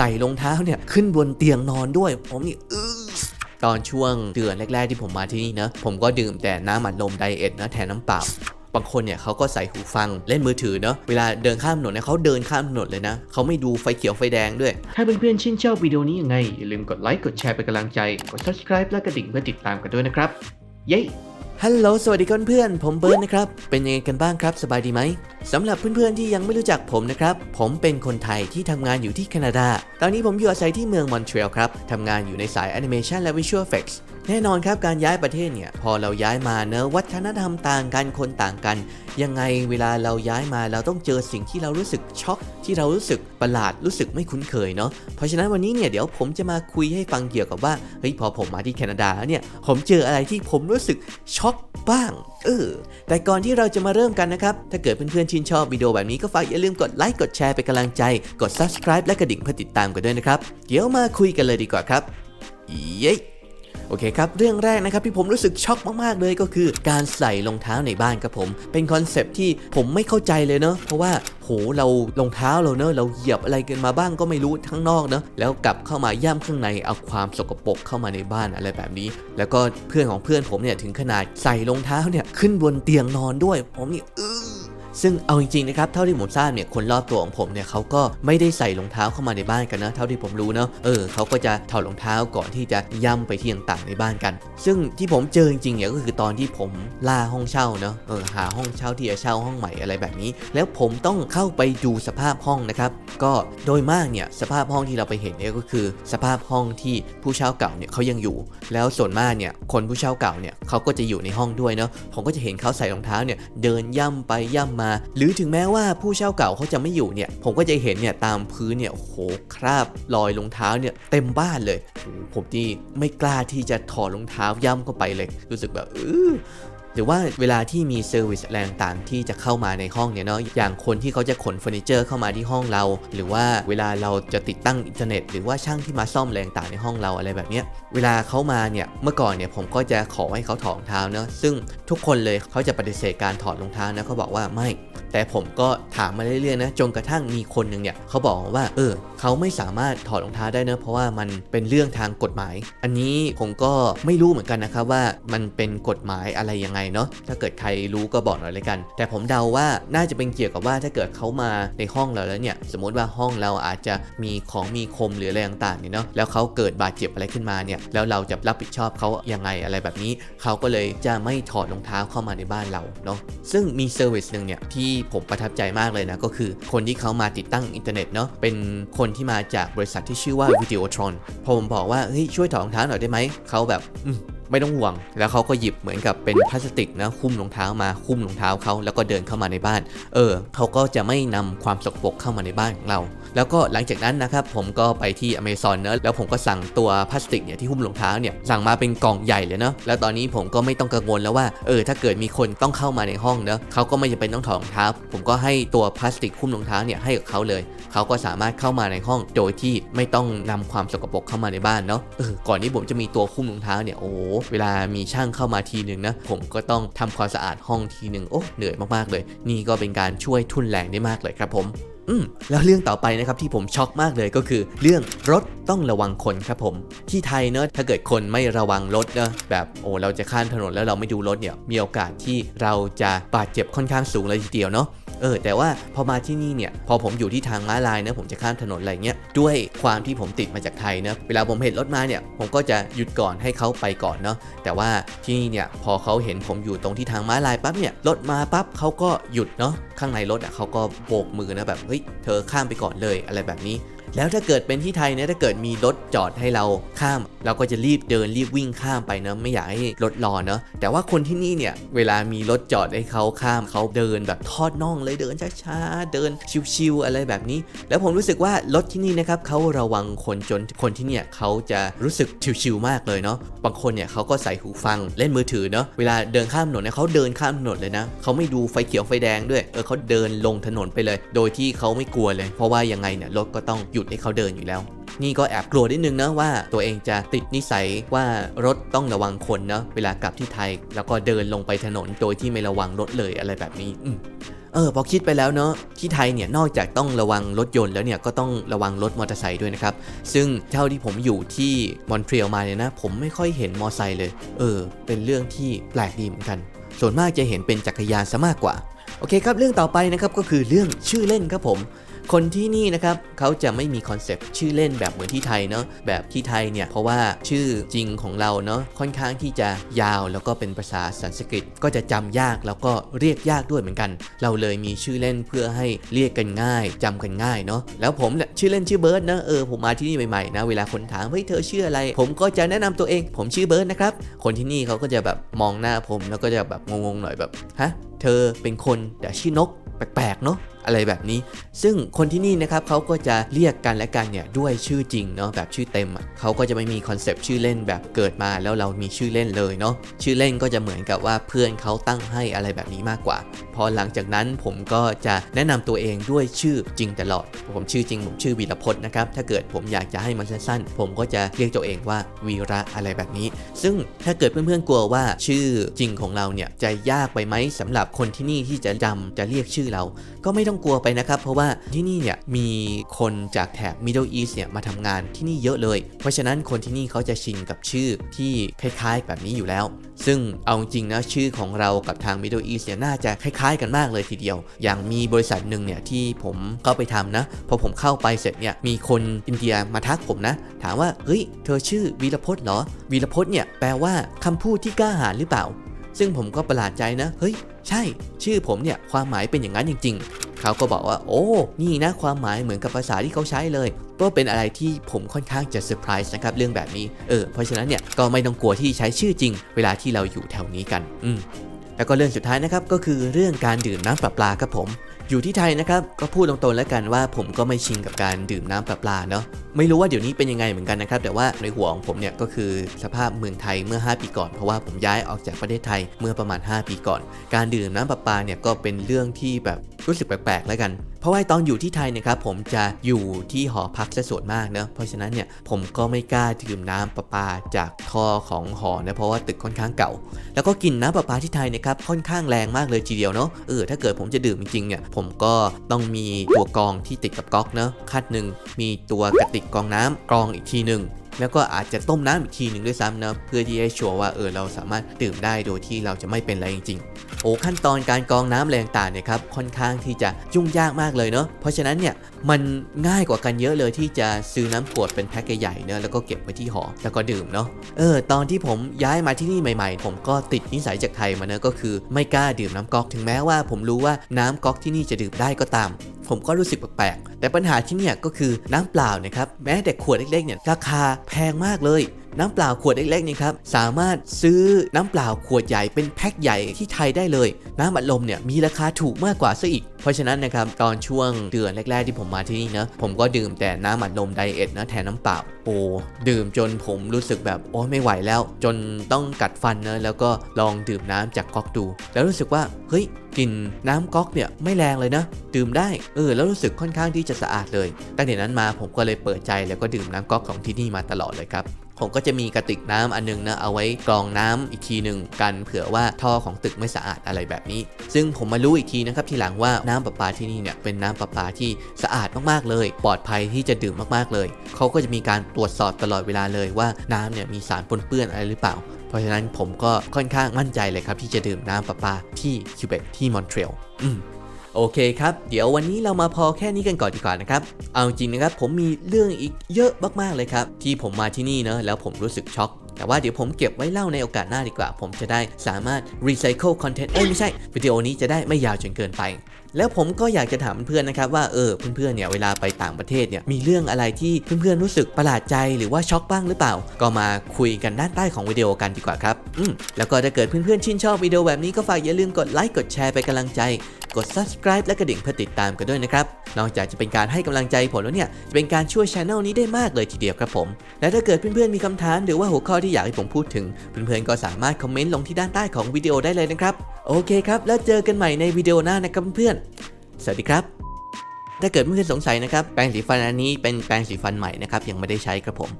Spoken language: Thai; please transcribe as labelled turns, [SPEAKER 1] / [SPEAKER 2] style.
[SPEAKER 1] ใส่รองเท้าเนี่ยขึ้นบนเตียงนอนด้วย ผมนี่อื้อตอนช่วงเดือนแรก ๆ ที่ผมมาที่นี่นะผมก็ดื่มแต่น้ำอัดลมไดเอทนะแทนน้ำเปล่าบางคนเนี่ยเขาก็ใส่หูฟังเล่นมือถือเนาะเวลาเดินข้ามถนนเนี่ยเขาเดินข้ามถนนเลยนะเขาไม่ดูไฟเขียวไฟแดงด้วย ถ้าเพื่อนๆชื่นชอบวิดีโอนี้ยังไง อย่าลืมกดไลค์กดแชร์เป็นกำลังใจ กด subscribe และกระดิ่งเพื่อติดตามกันด้วยนะครับ เย้ ฮัลโหลสวัสดีเพื่อนๆผมเบิร์ดนะครับ เป็นยังไงกันบ้างครับ สบายดีไหมสำหรับเพื่อนๆที่ยังไม่รู้จักผมนะครับ ผมเป็นคนไทยที่ทำงานอยู่ที่แคนาดา ตอนนี้ผมอยู่อาศัยที่เมืองมอนทรีออลครับทำงานอยู่ในสายแอนิเมชันและวิชวลเอฟเฟกต์ แน่นอนครับการย้ายประเทศเนี่ยพอเราย้ายมาเนอะวัฒนธรรมต่างกันคนต่างกัน ยังไงเวลาเราย้ายมาเราต้องเจอสิ่งที่เรารู้สึกช็อกที่เรารู้สึกประหลาดรู้สึกไม่คุ้นเคยเนาะเพราะฉะนั้นวันนี้เนี่ยเดี๋ยวผมจะมาคุยให้ฟังเกี่ยวกับว่าเฮ้ยพอผมมาที่แคนาดาเนี่ยผมเจออะไรที่ผมรู้สึกช็อกบ้างเออแต่ก่อนที่เราจะมาเริ่มกันนะครับ ถ้าเกิดเพื่อนๆชื่นชอบวิดีโอแบบนี้ก็ฝากอย่าลืมกดไลค์กดแชร์เป็นกำลังใจ กด subscribe และกระดิ่งเพื่อติดตามกันด้วยนะครับ เดี๋ยวมาคุยกันเลยดีกว่าครับเย้ โอเคครับ เรื่องแรกนะครับที่ผมรู้สึกช็อกมากๆเลยก็คือ การใส่รองเท้าในบ้านครับผม เป็นคอนเซปที่ผมไม่เข้าใจเลยเนอะเพราะว่าโหเรารองเท้าเราเนอะเราเหยียบอะไรกันมาบ้างก็ไม่รู้ทั้งนอกเนอะแล้วกลับเข้ามาย่ำข้างในเอาความสกปรกเข้ามาในบ้านอะไรแบบนี้ แล้วก็เพื่อนของเพื่อนผมเนี่ยถึงขนาดใส่รองเท้าเนี่ยขึ้นบนเตียงนอนด้วย ผมนี่อื้อ ซึ่งเอาจริงๆนะครับเท่าที่ผมทราบเนี่ยคนรอบตัวของผมเนี่ยเขาก็ไม่ได้ใส่รองเท้าเข้ามาในบ้านกันนะเท่าที่ผมรู้เนาะเออเขาก็จะถอดรองเท้าก่อนที่จะย่ำไปที่ต่างๆในบ้านกัน ซึ่งที่ผมเจอจริงๆเนี่ยก็คือตอนที่ผมล่าห้องเช่าเนาะเออหาห้องเช่าที่จะเช่าห้องใหม่อะไรแบบนี้ แล้วผมต้องเข้าไปดูสภาพห้องนะครับก็โดยมากเนี่ยสภาพห้องที่เราไปเห็นเนี่ยก็คือ สภาพห้องที่ผู้เช่าเก่าเนี่ยเขายังอยู่ แล้วส่วนมากเนี่ยคนผู้เช่าเก่าเนี่ยเขาก็จะอยู่ในห้องด้วยเนาะผมก็จะเห็นเขาใส่รองเท้าเนี่ยเดินย่ำไปย่ำมาหรือถึงแม้ว่าผู้เช่าเก่าเขาจะไม่อยู่เนี่ย ผมก็จะเห็นเนี่ยตามพื้นเนี่ยโหคราบรอยรองเท้าเนี่ยเต็มบ้านเลย ผมนี่ไม่กล้าที่จะถอดรองเท้าย่ำเข้าไปเลย รู้สึกแบบเออ รือว่าเวลาที่มีเซอร์วิสแรงต่างๆที่จะเข้ามาในห้องเนี่ยเนาะอย่างคนที่เขาจะขนเฟอร์นิเจอร์เข้ามาที่ห้องเรา หรือว่าเวลาเราจะติดตั้งอินเทอร์เน็ต หรือว่าช่างที่มาซ่อมแรงต่างในห้องเราอะไรแบบเนี้ยเวลาเขามาเนี่ยเมื่อก่อนเนี่ยผมก็จะขอให้เขาถอดรองเท้าเนาะซึ่งทุกคนเลยเขาจะปฏิเสธการถอดรองเท้านะเขาบอกว่าไม่ แต่ผมก็ถามมาเรื่อยๆนะจนกระทั่งมีคนหนึ่งเนี่ยเขาบอกว่าเออเขาไม่สามารถถอดรองเท้าได้เนะเพราะว่ามันเป็นเรื่องทางกฎหมาย อันนี้ผมก็ไม่รู้เหมือนกันนะครับว่ามันเป็นกฎหมายอะไรยังไงเนาะถ้าเกิดใครรู้ก็บอกหน่อยเลยกัน แต่ผมเดาว่าน่าจะเป็นเกี่ยวกับว่าถ้าเกิดเขามาในห้องเราแล้วเนี่ย สมมติว่าห้องเราอาจจะมีของมีคมหรืออะไรต่างๆเนี่ยเนาะแล้วเขาเกิดบาดเจ็บอะไรขึ้นมาเนี่ยแล้วเราจะรับผิดชอบเขายังไงอะไรแบบนี้ เขาก็เลยจะไม่ถอดรองเท้าเข้ามาในบ้านเราเนาะซึ่งมีเซอร์วิสหนึ่งเนี่ยที่ผมประทับใจมากเลยนะก็คือคนที่เขามาติดตั้งอินเทอร์เน็ตเนาะเป็นคนที่มาจากบริษัทที่ชื่อว่า Videotron พอผมบอกว่าเฮ้ยช่วยถอดรองเท้าหน่อยได้ไหมเขาแบบ ไม่ต้องห่วง แล้วเขาก็หยิบเหมือนกับเป็นพลาสติกนะคุ้มรองเท้ามาคุ้มรองเท้าเขาแล้วก็เดินเข้ามาในบ้าน เออเขาก็จะไม่นำความสกปรกเข้ามาในบ้านของเรา แล้วก็หลังจากนั้นนะครับผมก็ไปที่อเมซอนเนอะแล้วผมก็สั่งตัวพลาสติกเนี่ยที่หุ้มรองเท้าเนี่ยสั่งมาเป็นกล่องใหญ่เลยเนาะแล้วตอนนี้ผมก็ไม่ต้องกังวลแล้วว่าเออถ้าเกิดมีคนต้องเข้ามาในห้องเนอะเขาก็ไม่จำเป็นต้องถอดรองเท้า ผมก็ให้ตัวพลาสติกหุ้มรองเท้าเนี่ยให้กับเขาเลยเขาก็สามารถเข้ามาในห้องโดยที่ไม่ต้องนำความสกปรกเข้ามาในบ้านเนาะเออก่อนที่ผมจะมีตัวคุ้มรองเท้าเนี่ยโอ้เวลามีช่างเข้ามาทีหนึ่งนะผมก็ต้องทำความสะอาดห้องทีหนึ่งโอ้เหนื่อยมากๆเลย นี่ก็เป็นการช่วยทุนแรงได้มากเลยครับผมอืมแล้วเรื่องต่อไปนะครับที่ผมช็อกมากเลยก็คือ เรื่องรถต้องระวังคนครับผม ที่ไทยเนอะถ้าเกิดคนไม่ระวังรถเนอะแบบโอ้เราจะข้ามถนนแล้วเราไม่ดูรถเนี่ยมีโอกาสที่เราจะบาดเจ็บค่อนข้างสูงเลยทีเดียวเนาะ เออแต่ว่าพอมาที่นี่เนี่ยพอผมอยู่ที่ทางม้าลายนะผมจะข้ามถนนอะไรเงี้ยด้วยความที่ผมติดมาจากไทยนะเวลาผมเห็นรถมาเนี่ยผมก็จะหยุดก่อนให้เขาไปก่อนเนาะแต่ว่าที่นี่เนี่ยพอเขาเห็นผมอยู่ตรงที่ทางม้าลายปั๊บเนี่ยรถมาปั๊บเขาก็หยุดเนาะข้างในรถอะเขาก็โบกมือนะแบบเฮ้ยเธอข้ามไปก่อนเลยอะไรแบบนี้ แล้วถ้าเกิดเป็นที่ไทยเนี่ยถ้าเกิดมีรถจอดให้เราข้าม เราก็จะรีบเดินรีบวิ่งข้ามไปเนอะไม่อยากให้รถรอเนอะแต่ว่าคนที่นี่เนี่ยเวลามีรถจอดให้เขาข้ามเขาเดินแบบทอดน่องเลยเดินช้าๆเดินชิวๆอะไรแบบนี้ แล้วผมรู้สึกว่ารถที่นี่นะครับเขาระวังคนจนคนที่เนี่ยเขาจะรู้สึกชิวๆมากเลยเนาะบางคนเนี่ยเขาก็ใส่หูฟังเล่นมือถือเนาะเวลาเดินข้ามถนนเนี่ยเขาเดินข้ามถนนเลยนะเขาไม่ดูไฟเขียวไฟแดงด้วยเออเขาเดินลงถนนไปเลย โดยที่เขาไม่กลัวเลย เพราะว่ายังไงเนี่ยรถก็ต้องหยุดให้เขาเดินอยู่แล้ว นี่ก็แอบกลัวนิดนึงนะว่าตัวเองจะติดนิสัยว่ารถต้องระวังคนเนาะเวลากลับที่ไทย แล้วก็เดินลงไปถนนโดยที่ไม่ระวังรถเลยอะไรแบบนี้อเออพอคิดไปแล้วเนาะที่ไทยเนี่ยนอกจากต้องระวังรถยนต์แล้วเนี่ยก็ต้องระวังรถมอเตอร์ไซค์ด้วยนะครับ ซึ่งเท่าที่ผมอยู่ที่มอนทรีออลมาเนี่ยนะ ผมไม่ค่อยเห็นมอไซค์เลย เออ เป็นเรื่องที่แปลกดีเหมือนกัน ส่วนมากจะเห็นเป็นจักรยานซะมากกว่า โอเคครับเรื่องต่อไปนะครับก็คือเรื่องชื่อเล่นครับผม คนที่นี่นะครับเขาจะไม่มีคอนเซปต์ชื่อเล่นแบบเหมือนที่ไทยเนาะแบบที่ไทยเนี่ยเพราะว่าชื่อจริงของเราเนาะค่อนข้างที่จะยาวแล้วก็เป็นภาษาสันสกฤตก็จะจำยากแล้วก็เรียกยากด้วยเหมือนกัน เราเลยมีชื่อเล่นเพื่อให้เรียกกันง่ายจำกันง่ายเนาะแล้วผมเนี่ยชื่อเล่นชื่อเบิร์ดนะเออผมมาที่นี่ใหม่ๆนะเวลาคนถามเฮ้ยเธอชื่ออะไร ผมก็จะแนะนำตัวเอง ผมชื่อเบิร์ดนะครับคนที่นี่เขาก็จะแบบมองหน้าผมแล้วก็จะแบบงงๆหน่อยแบบฮะเธอเป็นคนแต่ชื่อนกแปลกๆเนาะ อะไรแบบนี้ ซึ่งคนที่นี่นะครับเขาก็จะเรียกกันและกันเนี่ยด้วยชื่อจริงเนาะแบบชื่อเต็มเขาก็จะไม่มีคอนเซปต์ชื่อเล่นแบบเกิดมาแล้วเรามีชื่อเล่นเลยเนาะชื่อเล่นก็จะเหมือนกับว่าเพื่อนเขาตั้งให้อะไรแบบนี้มากกว่า พอหลังจากนั้นผมก็จะแนะนำตัวเองด้วยชื่อจริงตลอด ผมชื่อจริงผมชื่อวีรพจน์นะครับถ้าเกิดผมอยากจะให้มันสั้นๆ ผมก็จะเรียกตัวเองว่าวีระอะไรแบบนี้ ซึ่งถ้าเกิดเพื่อนๆกลัวว่าชื่อจริงของเราเนี่ยจะยากไปไหมสำหรับคนที่นี่ที่จะจำจะเรียกชื่อเรา ก็ไม่ต้องกลัวไปนะครับ เพราะว่าที่นี่เนี่ยมีคนจากแถบ Middle East เนี่ยมาทำงานที่นี่เยอะเลย เพราะฉะนั้นคนที่นี่เขาจะชินกับชื่อที่คล้ายๆ แบบนี้อยู่แล้ว ซึ่งเอาจริงนะชื่อของเรากับทาง Middle East เนี่ยน่าจะคล้ายๆ กันมากเลยทีเดียว อย่างมีบริษัทหนึ่งเนี่ยที่ผมเข้าไปทำนะพอผมเข้าไปเสร็จเนี่ยมีคนอินเดียมาทักผมนะ ถามว่าเฮ้ยเธอชื่อวีรพจน์เหรอวีรพจน์เนี่ยแปลว่าคำพูดที่กล้าหาญหรือเปล่าซึ่งผมก็ประหลาดใจนะ เฮ้ย ใช่ ชื่อผมเนี่ย ความหมายเป็นอย่างนั้นจริง เขาก็บอกว่า โอ้ นี่นะความหมายเหมือนกับภาษาที่เขาใช้เลย ก็เป็นอะไรที่ผมค่อนข้างจะเซอร์ไพรส์นะครับเรื่องแบบนี้ เออ เพราะฉะนั้นเนี่ยก็ไม่ต้องกลัวที่ใช้ชื่อจริง เวลาที่เราอยู่แถวนี้กัน อืมแล้วก็เรื่องสุดท้ายนะครับก็คือเรื่องการดื่มน้ำประปลาครับผม อยู่ที่ไทยนะครับก็พูดตรงๆแล้วกันว่าผมก็ไม่ชินกับการดื่มน้ำประปลาเนาะไม่รู้ว่าเดี๋ยวนี้เป็นยังไงเหมือนกันนะครับแต่ว่าในหัวของผมเนี่ยก็คือสภาพเมืองไทยเมื่อ 5 ปีก่อนเพราะว่าผมย้ายออกจากประเทศไทยเมื่อประมาณ 5 ปีก่อน การดื่มน้ำประปาเนี่ยก็เป็นเรื่องที่แบบ รู้สึกแปลกๆแล้วกัน เพราะว่าตอนอยู่ที่ไทยเนะครับผมจะอยู่ที่หอพักซะส่วนมากเนะเพราะฉะนั้นเนี่ยผมก็ไม่กล้าดื่มน้ำประปาจากท่อของหอนะเพราะว่าตึกค่อนข้างเก่า แล้วก็กินน้ำประปาที่ไทยเนะครับค่อนข้างแรงมากเลยทีเดียวเนาะเออถ้าเกิดผมจะดื่มจริงๆเนี่ยผมก็ต้องมีตัวกรองที่ติดกับก๊อกเนาะคัดหนึ่งมีตัวกระติกกรองน้ำกรองอีกทีหนึ่ง แล้วก็อาจจะต้มน้ำอีกทีหนึ่งด้วยซ้ำนะเพื่อที่ให้ชัวร์ว่าเออเราสามารถดื่มได้โดยที่เราจะไม่เป็นอะไรจริงๆโอ้ขั้นตอนการกรองน้ำแรงต่างเนี่ยครับค่อนข้างที่จะยุ่งยากมากเลยเนาะเพราะฉะนั้นเนี่ยมันง่ายกว่ากันเยอะเลยที่จะซื้อน้ำขวดเป็นแพ็คใหญ่ๆเนอะแล้วก็เก็บไว้ที่หอแล้วก็ดื่มเนาะเออตอนที่ผมย้ายมาที่นี่ใหม่ ๆ ผมก็ติดนิสัยจากไทยมาเนอะก็คือไม่กล้าดื่มน้ำก๊อกถึงแม้ว่า ผมรู้ว่าน้ำก๊อกที่นี่จะดื่มได้ก็ตาม ผมก็รู้สึกแปลกๆแต่ปัญหาที่เนี่ยก็คือน้ำเปล่านะครับแม้แต่ขวดเล็กๆเนี่ยราคาแพงมากเลย น้ำเปล่าขวดเล็กๆนี่ครับสามารถซื้อน้ำเปล่าขวดใหญ่เป็นแพ็คใหญ่ที่ไทยได้เลย น้ำอัดลมเนี่ยมีราคาถูกมากกว่าซะอีก เพราะฉะนั้นนะครับตอนช่วงเดือนแรก ๆ ที่ผมมาที่นี่นะผมก็ดื่มแต่น้ำอัดลมไดเอทนะแทนน้ำเปล่าโอ้ดื่มจนผมรู้สึกแบบโอ้ไม่ไหวแล้ว จนต้องกัดฟันนะแล้วก็ลองดื่มน้ำจากก๊อกดู แล้วรู้สึกว่าเฮ้ยกลิ่นน้ำก๊อกเนี่ยไม่แรงเลยนะ ดื่มได้เออแล้วรู้สึกค่อนข้างที่จะสะอาดเลย ตั้งแต่นั้นมาผมก็เลยเปิดใจแล้วก็ดื่มน้ำก๊อกของที่นี่มาตลอดเลยครับ ผมก็จะมีกระติกน้ำอันนึงนะเอาไว้กรองน้ำอีกทีหนึ่งกันเผื่อว่าท่อของตึกไม่สะอาดอะไรแบบนี้ ซึ่งผมมารู้อีกทีนะครับทีหลังว่าน้ำประปาที่นี่เนี่ยเป็นน้ำประปาที่สะอาดมากๆเลย ปลอดภัยที่จะดื่มมากๆเลย เขาก็จะมีการตรวจสอบตลอดเวลาเลยว่าน้ำเนี่ยมีสารปนเปื้อนอะไรหรือเปล่า เพราะฉะนั้นผมก็ค่อนข้างมั่นใจเลยครับที่จะดื่มน้ำประปาที่คิวเบกที่มอนทรีออืม โอเคครับ เดี๋ยววันนี้เรามาพอแค่นี้กันก่อนดีกว่านะครับ เอาจริงนะครับผมมีเรื่องอีกเยอะมากๆเลยครับ ที่ผมมาที่นี่เนอะแล้วผมรู้สึกช็อกแต่ว่าเดี๋ยวผมเก็บไว้เล่าในโอกาสหน้าดีกว่า ผมจะได้สามารถ recycle content เอ้ยไม่ใช่ วิดีโอนี้จะได้ไม่ยาวจนเกินไป แล้วผมก็อยากจะถามเพื่อนๆนะครับว่าเออเพื่อนๆเนี่ยเวลาไปต่างประเทศเนี่ยมีเรื่องอะไรที่เพื่อนๆรู้สึกประหลาดใจหรือว่าช็อกบ้างหรือเปล่า ก็มาคุยกันด้านใต้ของวิดีโอกันดีกว่าครับ แล้วก็ถ้าเกิดเพื่อนๆชื่นชอบวิดีโอแบบนี้ก็ฝากอย่าลืมกดไลค์กดแชร์ไปกำลังใจ กด subscribe และกระดิ่งเพื่อติดตามกันด้วยนะครับ นอกจากจะเป็นการให้กำลังใจผมแล้วเนี่ยจะเป็นการช่วยช anel นี้ได้มากเลยทีเดียวครับผม และถ้าเกิดเพื่อนๆมีคำถามหรือว่าหัวข้อที่อยากให้ผมพูดถึง เพื่อนๆก็สามารถคอมเมนต์ลงที่ด้านใต้ของวิดีโอได้เลยนะครับ โอเคครับ แล้วเจอกันใหม่ในวิดีโอหน้านะครับเพื่อนๆสวัสดีครับถ้าเกิดเพื่อนๆสงสัยนะครับแปรงสีฟันอันนี้เป็นแปรงสีฟันใหม่นะครับยังไม่ได้ใช้ครับผม